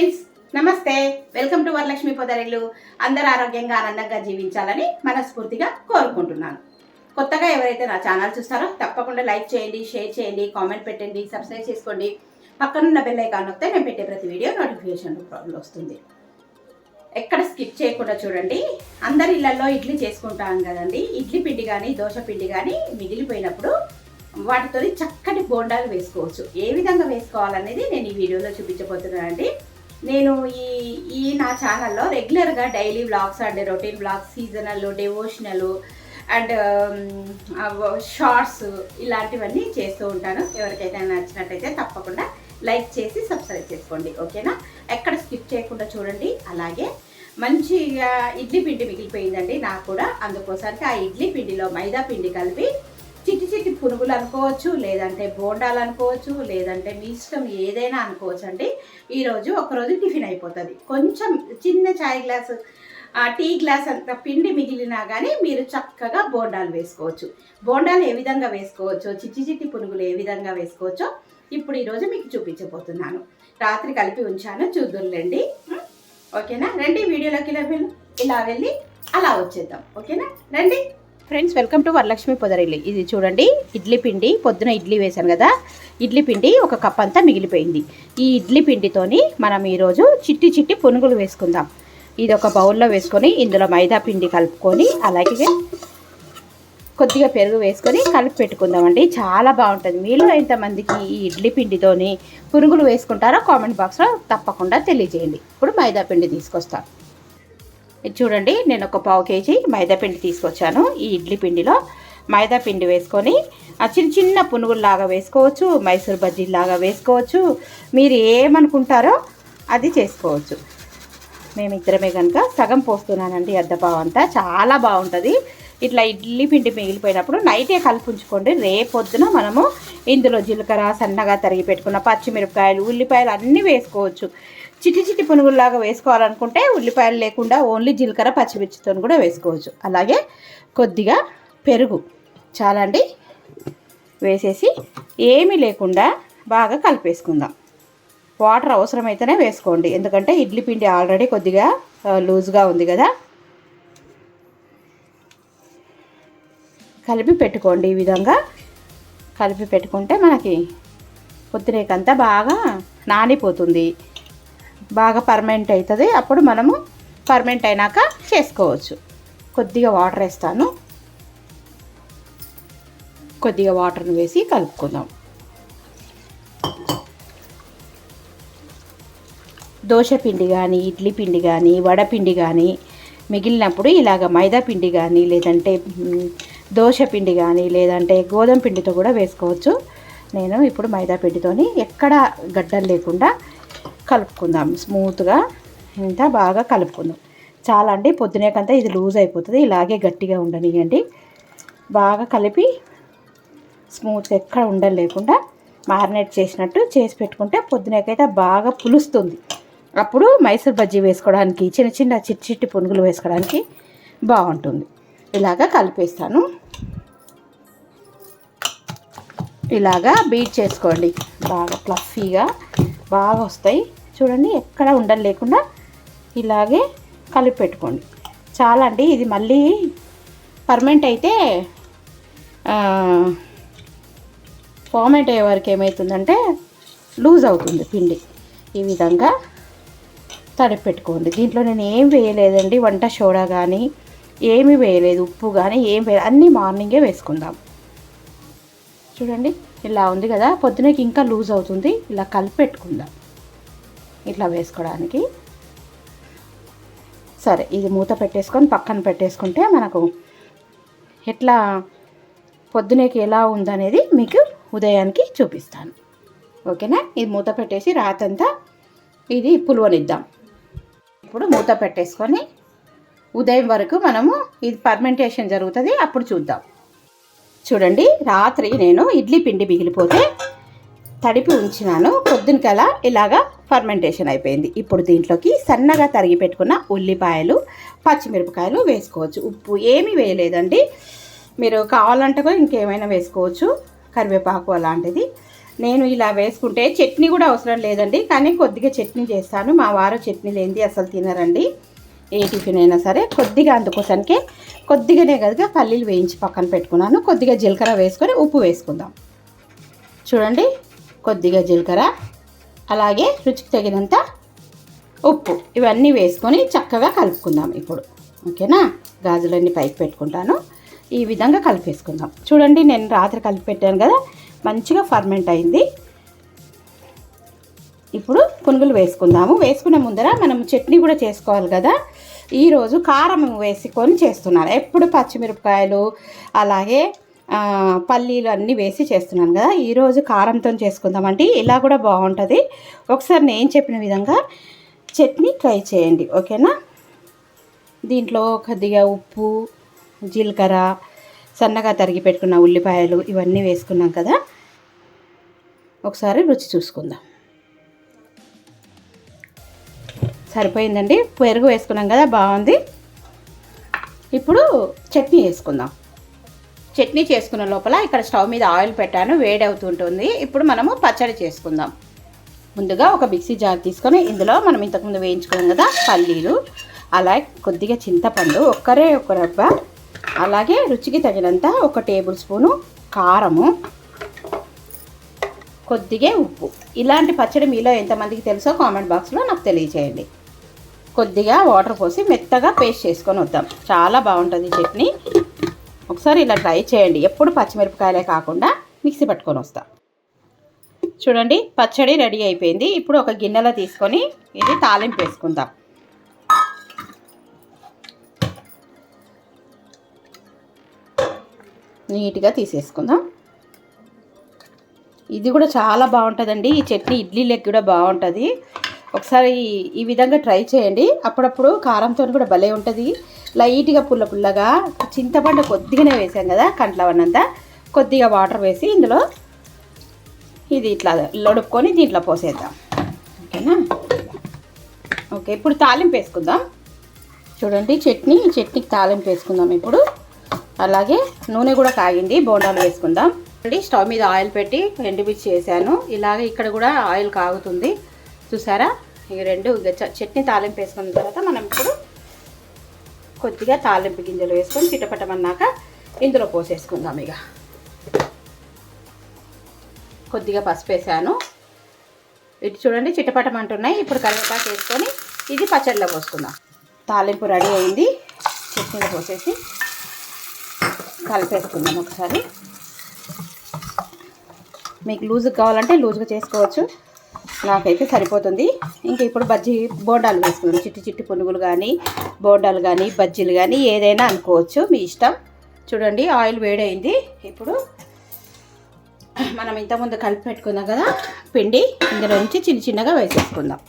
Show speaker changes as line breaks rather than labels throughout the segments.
Friends నమస్తే. Welcome to Varalakshmi Podarillu. అందరు ఆరోగ్యంగా ఆనందంగా జీవించాలని మనస్ఫూర్తిగా కోరుకుంటున్నాను. కొత్తగా ఎవరైతే నా ఛానల్ చూస్తారో తప్పకుండా లైక్ చేయండి షేర్ చేయండి కామెంట్ పెట్టండి సబ్స్క్రైబ్ చేసుకోండి. పక్కనున్న బెల్ ఐకాన్ వస్తే నేను పెట్టే ప్రతి వీడియో నోటిఫికేషన్ వస్తుంది. ఎక్కడ స్కిప్ చేయకుండా చూడండి. అందరి ఇళ్ళలో ఇడ్లీ చేసుకుంటాం కదండి. ఇడ్లీ పిండి కానీ దోశ పిండి కానీ మిగిలిపోయినప్పుడు వాటితో చక్కటి బోండాలు వేసుకోవచ్చు. ఏ విధంగా వేసుకోవాలనేది నేను ఈ వీడియోలో చూపించబోతున్నానండి. నేను ఈ ఈ నా ఛానల్లో రెగ్యులర్గా daily vlogs and routine vlogs seasonal devotional and shorts ఇలాంటివన్నీ చేస్తూ ఉంటాను. ఎవరికైతే నచ్చినట్టయితే తప్పకుండా లైక్ చేసి సబ్స్క్రైబ్ చేసుకోండి. ఓకేనా ఎక్కడ స్కిప్ చేయకుండా చూడండి. అలాగే మంచిగా uh, ఇడ్లీ పిండి మిగిలిపోయిందండి. నాకు కూడా అందుకోసానికి ఆ ఇడ్లీ పిండిలో మైదా పిండి కలిపి చిట్టి చిట్టి పునుగులు అనుకోవచ్చు లేదంటే బోండాలు అనుకోవచ్చు లేదంటే మీ ఇష్టం ఏదైనా అనుకోవచ్చు అండి. ఈరోజు ఒకరోజు టిఫిన్ అయిపోతుంది. కొంచెం చిన్న చాయ్ గ్లాసు ఆ టీ గ్లాస్ అంత పిండి మిగిలినా కానీ మీరు చక్కగా బోండాలు వేసుకోవచ్చు. బోండాలు ఏ విధంగా వేసుకోవచ్చో చిట్టి చిట్టి పునుగులు ఏ విధంగా వేసుకోవచ్చో ఇప్పుడు ఈరోజు మీకు చూపించబోతున్నాను. రాత్రి కలిపి ఉంచాను చూద్దురులేండి. ఓకేనా? రండి వీడియోలోకి వెళ్ళి ఇలా వెళ్ళి అలా వచ్చేద్దాం. ఓకేనా? రండి. Friends welcome to Varalakshmi Podarilli. ఇది చూడండి ఇడ్లీ పిండి పొద్దున ఇడ్లీ వేశాను కదా. ఇడ్లీ పిండి ఒక కప్ అంతా మిగిలిపోయింది. ఈ ఇడ్లీ పిండితోని మనం ఈరోజు చిట్టి చిట్టి పునుగులు వేసుకుందాం. ఇది ఒక బౌల్లో వేసుకొని ఇందులో మైదా పిండి కలుపుకొని అలాగే కొద్దిగా పెరుగు వేసుకొని కలిపి పెట్టుకుందామండి. చాలా బాగుంటుంది. మీలో ఎంతమందికి ఈ ఇడ్లీ పిండితోని పునుగులు వేసుకుంటారో కామెంట్ బాక్స్లో తప్పకుండా తెలియజేయండి. ఇప్పుడు మైదా పిండి తీసుకొస్తాను ఇది చూడండి నేను ఒక పావు కేజీ మైదాపిండి తీసుకొచ్చాను. ఈ ఇడ్లీ పిండిలో మైదా పిండి వేసుకొని ఆ చిన్న చిన్న పునుగుల్లాగా వేసుకోవచ్చు మైసూర్ బజ్జీలాగా వేసుకోవచ్చు. మీరు ఏమనుకుంటారో అది చేసుకోవచ్చు. మేము ఇద్దరమే కనుక సగం పోస్తున్నానండి అద్దపావు అంతా. చాలా బాగుంటుంది. ఇట్లా ఇడ్లీ పిండి మిగిలిపోయినప్పుడు నైటే కలుపుంచుకోండి ఉంచుకోండి. రేపొద్దున మనము ఇందులో జీలకర్ర సన్నగా తరిగి పెట్టుకున్న పచ్చిమిరపకాయలు ఉల్లిపాయలు అన్నీ వేసుకోవచ్చు. చిట్టి చిట్టి పునుగుల్లాగా వేసుకోవాలనుకుంటే ఉల్లిపాయలు లేకుండా ఓన్లీ జీలకర్ర పచ్చిమిర్చితో కూడా వేసుకోవచ్చు. అలాగే కొద్దిగా పెరుగు చాలా అండి. వేసేసి ఏమీ లేకుండా బాగా కలిపేసుకుందాం. వాటర్ అవసరమైతేనే వేసుకోండి. ఎందుకంటే ఇడ్లీ పిండి ఆల్రెడీ కొద్దిగా లూజ్గా ఉంది కదా. కలిపి పెట్టుకోండి ఈ విధంగా. కలిపి పెట్టుకుంటే మనకి పొద్దునేకంతా బాగా నానిపోతుంది. బాగా పర్మనెంట్ అవుతుంది అప్పుడు మనము పర్మనెంట్ అయినాక చేసుకోవచ్చు. కొద్దిగా వాటర్ వేస్తాను. కొద్దిగా వాటర్ని వేసి కలుపుకుందాం. దోశ పిండి కానీ ఇడ్లీ పిండి కానీ వడపిండి కానీ మిగిలినప్పుడు ఇలాగ మైదా పిండి కానీ లేదంటే దోశ పిండి కానీ లేదంటే గోధుమ పిండితో కూడా వేసుకోవచ్చు. నేను ఇప్పుడు మైదా పిండితోని ఎక్కడ గడ్డలు లేకుండా కలుపుకుందాం. స్మూత్గా ఇంత బాగా కలుపుకుందాం. చాలా అండి పొద్దునేకంతా ఇది లూజ్ అయిపోతుంది. ఇలాగే గట్టిగా ఉండనియండి బాగా కలిపి స్మూత్గా ఎక్కడ ఉండలు లేకుండా మారినేట్ చేసినట్టు చేసి పెట్టుకుంటే పొద్దునకైతే బాగా పులుస్తుంది. అప్పుడు మైసూర్ బజ్జీ వేసుకోవడానికి చిన్న చిన్న చిట్టి చిట్టి పునుగులు వేసుకోవడానికి బాగుంటుంది. ఇలాగా కలిపేస్తాను. ఇలాగా బీట్ చేసుకోండి. బాగా ఫ్లఫీగా బాగా వస్తాయి. చూడండి ఎక్కడ ఉండలు లేకుండా ఇలాగే కలిపి పెట్టుకోండి. చాలా అండి ఇది మళ్ళీ పర్మనెంట్ అయితే ఫార్మేట్ అయ్యే వరకు ఏమవుతుందంటే లూజ్ అవుతుంది పిండి. ఈ విధంగా తడిపి పెట్టుకోండి. దీంట్లో నేను ఏం వేయలేదండి వంట సోడా కానీ ఏమీ వేయలేదు ఉప్పు కానీ ఏం వేయలేదు అన్నీ మార్నింగే వేసుకుందాం. చూడండి ఇలా ఉంది కదా పొద్దునకి ఇంకా లూజ్ అవుతుంది ఇలా కలిపి పెట్టుకుందాం. ఇట్లా వేసుకోవడానికి. సరే ఇది మూత పెట్టేసుకొని పక్కన పెట్టేసుకుంటే మనకు ఎట్లా పొద్దునేకి ఎలా ఉందనేది మీకు ఉదయానికి చూపిస్తాను. ఓకేనా? ఇది మూత పెట్టేసి రాతంతా ఇది పులువనిద్దాం. ఇప్పుడు మూత పెట్టేసుకొని ఉదయం వరకు మనము ఇది పర్మెంటేషన్ జరుగుతుంది అప్పుడు చూద్దాం. చూడండి రాత్రి నేను ఇడ్లీ పిండి మిగిలిపోతే తడిపి ఉంచినాను. పొద్దునకలా ఇలాగా ఫర్మెంటేషన్ అయిపోయింది. ఇప్పుడు దీంట్లోకి సన్నగా తరిగి పెట్టుకున్న ఉల్లిపాయలు పచ్చిమిరపకాయలు వేసుకోవచ్చు. ఉప్పు ఏమీ వేయలేదండి. మీరు కావాలంటే కూడా ఇంకేమైనా వేసుకోవచ్చు. కరివేపాకు అలాంటిది. నేను ఇలా వేసుకుంటే చట్నీ కూడా అవసరం లేదండి. కానీ కొద్దిగా చట్నీ చేస్తాను. మా వారు చట్నీ లేనిది అసలు తినరండి. ఏ టిఫిన్ అయినా సరే కొద్దిగా అందుకోసానికి కొద్దిగానే కదా పల్లీలు వేయించి పక్కన పెట్టుకున్నాను. కొద్దిగా జీలకర్ర వేసుకొని ఉప్పు వేసుకుందాం. చూడండి కొద్దిగా జీలకర్ర అలాగే రుచికి తగినంత ఉప్పు. ఇవన్నీ వేసుకొని చక్కగా కలుపుకుందాం ఇప్పుడు. ఓకేనా? గాజులన్నీ పైకి పెట్టుకుంటాను. ఈ విధంగా కలిపేసుకుందాం. చూడండి నేను రాత్రి కలిపి పెట్టాను కదా మంచిగా ఫర్మెంట్ అయింది. ఇప్పుడు పునుగులు వేసుకుందాము. వేసుకునే ముందర మనం చట్నీ కూడా చేసుకోవాలి కదా. ఈరోజు కారం వేసుకొని చేస్తున్నాను. ఎప్పుడు పచ్చిమిరపకాయలు అలాగే పల్లీలు అన్నీ వేసి చేస్తున్నాను కదా. ఈరోజు కారంతో చేసుకుందామండి ఇలా కూడా బాగుంటుంది. ఒకసారి నేను చెప్పిన విధంగా చట్నీ ట్రై చేయండి. ఓకేనా? దీంట్లో కొద్దిగా ఉప్పు జీలకర్ర సన్నగా తరిగి పెట్టుకున్న ఉల్లిపాయలు ఇవన్నీ వేసుకున్నాం కదా. ఒకసారి రుచి చూసుకుందాం. సరిపోయిందండి? పెరుగు వేసుకున్నాం కదా బాగుంది. ఇప్పుడు చట్నీ వేసుకుందాం. చట్నీ చేసుకున్న లోపల ఇక్కడ స్టవ్ మీద ఆయిల్ పెట్టాను వేడి అవుతుంటుంది ఇప్పుడు మనము పచ్చడి చేసుకుందాం. ముందుగా ఒక మిక్సీ జార్ తీసుకొని ఇందులో మనం ఇంతకుముందు వేయించుకున్నాం కదా పల్లీలు అలాగే కొద్దిగా చింతపండు ఒక్కరే ఒక రవ్వ అలాగే రుచికి తగినంత ఒక టేబుల్ స్పూను కారము కొద్దిగా ఉప్పు. ఇలాంటి పచ్చడి మీలో ఎంతమందికి తెలుసో కామెంట్ బాక్స్లో నాకు తెలియచేయండి. కొద్దిగా వాటర్ పోసి మెత్తగా పేస్ట్ చేసుకొని వద్దాం. చాలా బాగుంటుంది చట్నీ. ఒకసారి ఇలా ట్రై చేయండి. ఎప్పుడు పచ్చిమిరపకాయలే కాకుండా మిక్సీ పట్టుకొని వస్తా. చూడండి పచ్చడి రెడీ అయిపోయింది. ఇప్పుడు ఒక గిన్నెలో తీసుకొని ఇది తాలింపు వేసుకుందాం. నీట్గా తీసేసుకుందాం. ఇది కూడా చాలా బాగుంటుందండి. ఈ చట్నీ ఇడ్లీ లెగ్ కూడా బాగుంటుంది. ఒకసారి ఈ విధంగా ట్రై చేయండి. అప్పుడప్పుడు కారంతో కూడా భలే ఉంటుంది. లైట్గా పుల్ల పుల్లగా చింతపండు కొద్దిగానే వేసాం కదా కంట్లవన్నంతా కొద్దిగా వాటర్ వేసి ఇందులో ఇది ఇట్లా లొడుక్కొని దీంట్లో పోసేద్దాం. ఓకేనా? ఓకే ఇప్పుడు తాలింపు వేసుకుందాం. చూడండి చట్నీ చట్నీకి తాలింపు వేసుకుందాం ఇప్పుడు. అలాగే నూనె కూడా కాగింది బోండాలు వేసుకుందాం. స్టవ్ మీద ఆయిల్ పెట్టి ఎండుమిర్చి వేసాను. ఇలాగే ఇక్కడ కూడా ఆయిల్ కాగుతుంది. చూసారా? ఇక రెండు ఇక చట్నీ తాలింపు వేసుకున్న తర్వాత మనం ఇప్పుడు కొద్దిగా తాలింపు గింజలు వేసుకొని చిటపటమన్నాక ఇందులో పోసేసుకుందాం ఇక కొద్దిగా పసుపు వేసాను. ఇటు చూడండి చిటపటం అంటున్నాయి. ఇప్పుడు కరివేపాకు వేసుకొని ఇది పచ్చడిలో పోసుకుందాం. తాలింపు రెడీ అయింది. చట్నీలో పోసేసి కలిపేసుకుందాం ఒకసారి. మీకు లూజ్గా కావాలంటే లూజ్గా చేసుకోవచ్చు. నాకైతే సరిపోతుంది. ఇంకా ఇప్పుడు బజ్జీ బోండాలు వేసుకుందాం చిట్టి చిట్టి పునుగులు కానీ బోండాలు కానీ బజ్జీలు కానీ ఏదైనా అనుకోవచ్చు మీ ఇష్టం. చూడండి ఆయిల్ వేడైంది. ఇప్పుడు మనం ఇంతకుముందు కలిపి పెట్టుకున్నాం కదా పిండి ఇందులో నుంచి చిన్న చిన్నగా వేసేసుకుందాం.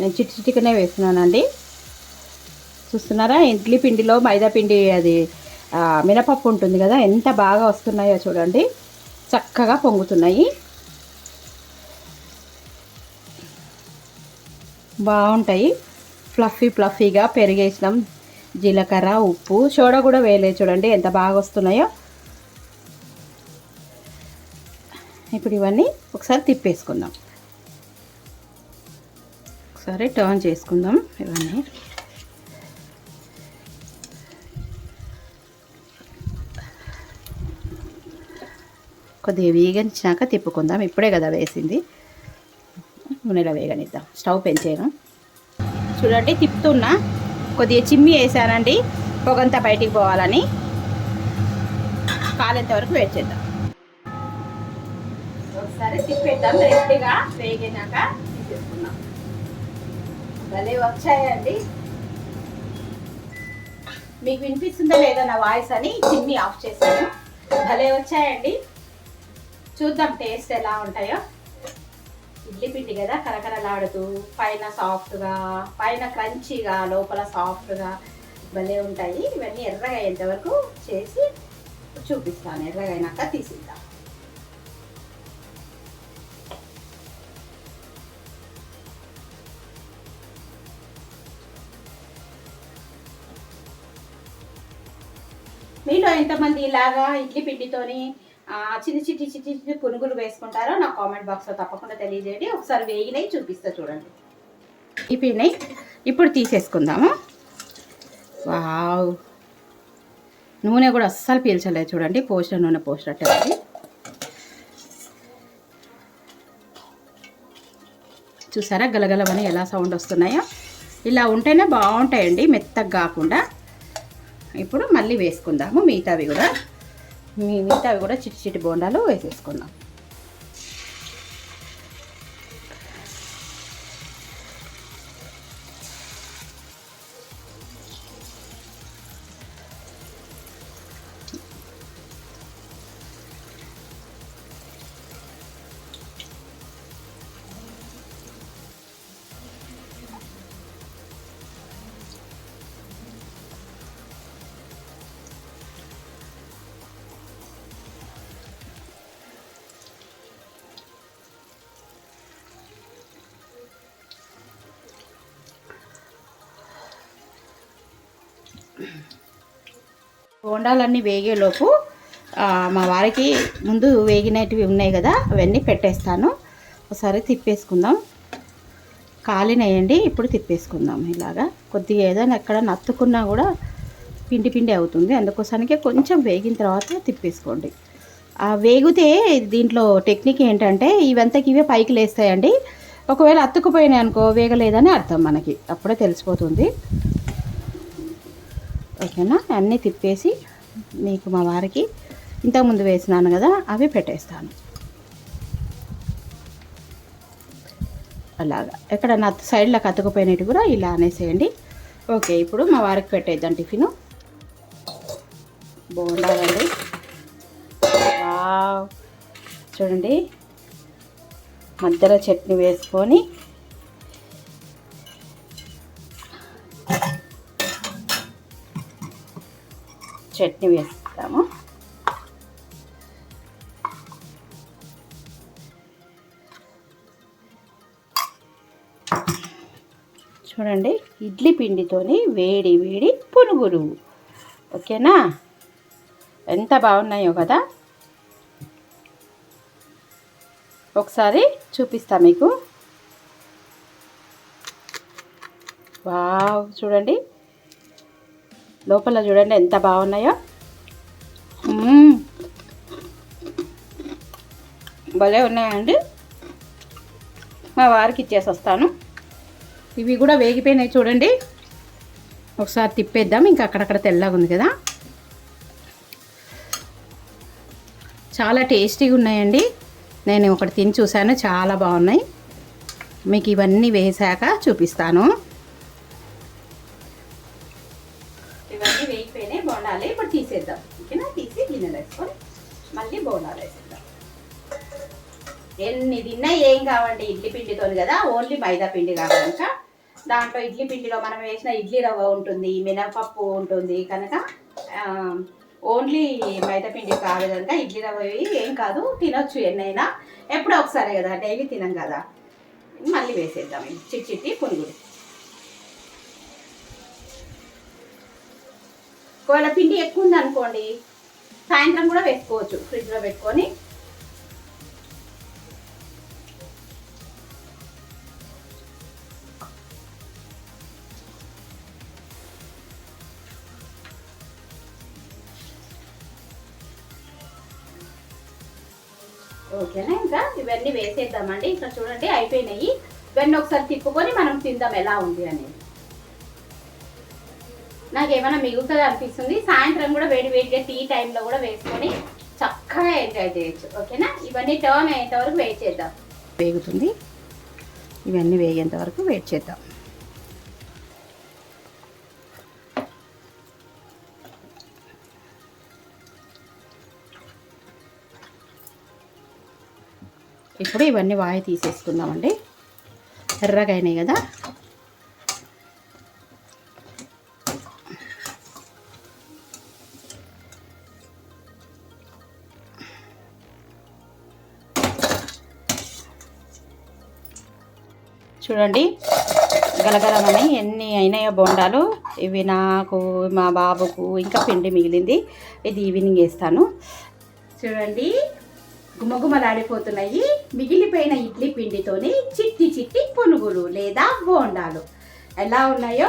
నేను చిట్టి చిటికనే వేస్తున్నానండి. చూస్తున్నారా? ఇడ్లీ పిండిలో మైదా పిండి అది మినపప్పు ఉంటుంది కదా ఎంత బాగా వస్తున్నాయో చూడండి. చక్కగా పొంగుతున్నాయి. బాగుంటాయి. ఫ్లఫీ ఫ్లఫీగా పెరిగేసినాం. జీలకర్ర ఉప్పు సోడా కూడా వేయలేదు చూడండి ఎంత బాగా వస్తున్నాయో. ఇప్పుడు ఇవన్నీ ఒకసారి తిప్పేసుకుందాం. ఒకసారి టర్న్ చేసుకుందాం ఇవన్నీ. కొద్దిగా వేగించాక తిప్పుకుందాం. ఇప్పుడే కదా వేసింది. నూనెలో వేగనిద్దాం. స్టవ్ పెంచాను చూడండి తిప్పుతున్నా. కొద్దిగా చిమ్మి వేసానండి. పొగంతా బయటికి పోవాలని. కాలేంత వరకు వెయిట్ చేద్దాం. ఒకసారి తిప్పేద్దాం. రెడ్డిగా వేగినాక తీసేసుకుందాం భలే వచ్చాయండి. మీకు వినిపిస్తుందా లేదా నా వాయిస్ అని చిమ్మి ఆఫ్ చేశాను. భలే వచ్చాయండి. చూద్దాం టేస్ట్ ఎలా ఉంటాయో. ఇడ్లీ పిండి కదా కరకరలాడుతూ పైన సాఫ్ట్గా పైన క్రంచీగా లోపల సాఫ్ట్గా భలే ఉంటాయి. ఇవన్నీ ఎర్రగా అయ్యేంతవరకు చేసి చూపిస్తాను. ఎర్రగా అయినాక తీసిద్దాం. మీలో ఎంతమంది ఇలాగా ఇడ్లీ పిండితోని చిన్న చిట్టి చిట్టి చిట్టి పునుగులు వేసుకుంటారో నా కామెంట్ బాక్స్లో తప్పకుండా తెలియజేయండి. ఒకసారి వేగినవి చూపిస్తా చూడండి. ఇపినాయి ఇప్పుడు తీసేసుకుందాము. వావ్. నూనె కూడా అస్సలు పీల్చలేదు చూడండి. పోసిన నూనె పోసినట్టే ఉంది. చూసారా? గలగలవని ఎలా సౌండ్ వస్తున్నాయో? ఇలా ఉంటేనే బాగుంటాయండి మెత్తగా కాకుండా. ఇప్పుడు మళ్ళీ వేసుకుందాము మిగతావి కూడా. మీ మిగతావి కూడా చిట్టి చిట్టి బోండాలు వేసేసుకుందాం. బోండాలన్నీ వేగేలోపు మా వారికి ముందు వేగినవి ఉన్నాయి కదా అవన్నీ పెట్టేస్తాను. ఒకసారి తిప్పేసుకుందాం. కాలినయండి ఇప్పుడు తిప్పేసుకుందాం ఇలాగా. కొద్దిగా ఏదైనా ఎక్కడ నత్తుకున్నా కూడా పిండి పిండి అవుతుంది. అందుకోసానికి కొంచెం వేగిన తర్వాత తిప్పేసుకోండి. ఆ వేగితే దీంట్లో టెక్నిక్ ఏంటంటే ఇవంతకి ఇవే పైకి లేస్తాయండి. ఒకవేళ అత్తుకుపోయినాయి అనుకో వేగలేదని అర్థం మనకి. అప్పుడే తెలిసిపోతుంది. ఓకేనా? అన్నీ తిప్పేసి మీకు మా వారికి ఇంతకుముందు వేసినాను కదా అవి పెట్టేస్తాను. అలాగా. ఎక్కడ నా సైడ్లో కత్తుకుపోయినట్టు కూడా ఇలా అనేసేయండి. ఓకే ఇప్పుడు మా వారికి పెట్టేద్దాం టిఫిను. బాగుండాలండి. చూడండి. మధ్యలో చట్నీ వేసుకొని చట్నీ వేస్తాము చూడండి ఇడ్లీ పిండితోని వేడి వేడి పునుగులు. ఓకేనా? ఎంత బాగున్నాయో కదా? ఒకసారి చూపిస్తా మీకు. వావ్ చూడండి. లోపల చూడండి ఎంత బాగున్నాయో. భలే ఉన్నాయండి. మా వారికి ఇచ్చేసి వస్తాను. ఇవి కూడా వేగిపోయినాయి చూడండి. ఒకసారి తిప్పేద్దాం ఇంకా అక్కడక్కడ తెల్లగా ఉంది కదా. చాలా టేస్టీగా ఉన్నాయండి. నేను ఒకటి తిని చూశాను చాలా బాగున్నాయి. మీకు ఇవన్నీ వేసాక చూపిస్తాను. మళ్ళీ బోండాలు వేసేద్దాం. ఎన్ని తిన్నా ఏం కావండి ఇడ్లీ పిండితో కదా ఓన్లీ మైదా పిండి కావాలంట దాంట్లో ఇడ్లీ పిండిలో మనం వేసిన ఇడ్లీ రవ్వ ఉంటుంది మినపప్పు ఉంటుంది కనుక ఓన్లీ మైదా పిండి కాదు కనుక ఇడ్లీ రవ్వ ఏం కాదు తినొచ్చు ఎన్నైనా. ఎప్పుడో ఒకసారి కదా డైలీ తినం కదా. మళ్ళీ వేసేద్దాం చిట్ చిట్టి చిట్టి పునుగులు. ఒకవేళ పిండి ఎక్కువ ఉంది అనుకోండి సాయంత్రం కూడా వేసుకోవచ్చు ఫ్రిడ్జ్లో పెట్టుకొని. ఓకేనా ఇంకా? ఇవన్నీ వేసేద్దామండి. ఇంకా చూడండి అయిపోయినాయి. ఇవన్నీ ఒకసారి తిప్పుకొని మనం తిందాం ఎలా ఉంది అనేది. నాకు ఏమైనా మిగులుతుంది అనిపిస్తుంది. సాయంత్రం కూడా వేడి వేడిగా టీ టైంలో కూడా వేసుకొని చక్కగా ఎంజాయ్ చేయొచ్చు. ఓకేనా? ఇవన్నీ టర్న్ అయ్యేంత వరకు వెయిట్ చేద్దాం. వేగుతుంది. ఇవన్నీ వేగేంత వరకు వెయిట్ చేద్దాం. ఇప్పుడు ఇవన్నీ వాయి తీసేసుకుందామండి. ఎర్రగా అయినాయి కదా. చూడండి. గలగలమని ఎన్ని అయినాయో బోండాలు. ఇవి నాకు మా బాబుకు ఇంకా పిండి మిగిలింది. ఇది ఈవినింగ్ వేస్తాను. చూడండి. గుమగుమలాడిపోతున్నాయి. మిగిలిపోయిన ఇడ్లీ పిండితోని చిట్టి చిట్టి పునుగులు లేదా బోండాలు. ఎలా ఉన్నాయో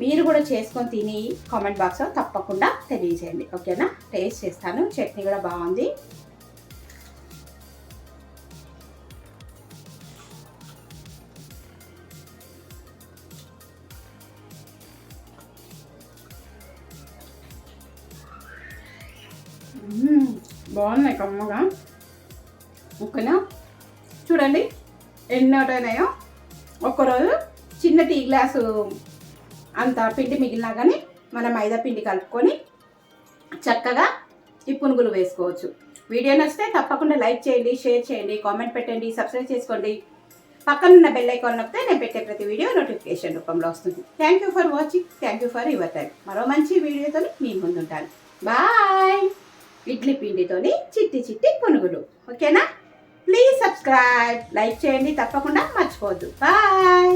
మీరు కూడా చేసుకొని తిని కామెంట్ బాక్స్లో తప్పకుండా తెలియజేయండి. ఓకేనా? టేస్ట్ చేస్తాను. చట్నీ కూడా బాగుంది. బాగున్నాయి కమ్మగా. ఓకేనా చూడండి ఎన్ని అవుతాయినాయో ఒక్కరోజు చిన్న టీ గ్లాసు అంత పిండి మిగిలినా కానీ మనం మైదా పిండి కలుపుకొని చక్కగా ఈ పునుగులు వేసుకోవచ్చు. వీడియో నచ్చితే తప్పకుండా లైక్ చేయండి షేర్ చేయండి కామెంట్ పెట్టండి సబ్స్క్రైబ్ చేసుకోండి. పక్కనున్న బెల్ ఐకాన్ నొక్కితే నేను పెట్టే ప్రతి వీడియో నోటిఫికేషన్ రూపంలో వస్తుంది. Thank you for watching thank you for your time మరో మంచి వీడియోతో మీ ముందుంటాను. బాయ్ ఇడ్లీ పిండితోని చిట్టి చిట్టి పునుగులు. ఓకేనా? ప్లీజ్ సబ్స్క్రైబ్ లైక్ చేయండి తప్పకుండా మర్చిపోవద్దు. బాయ్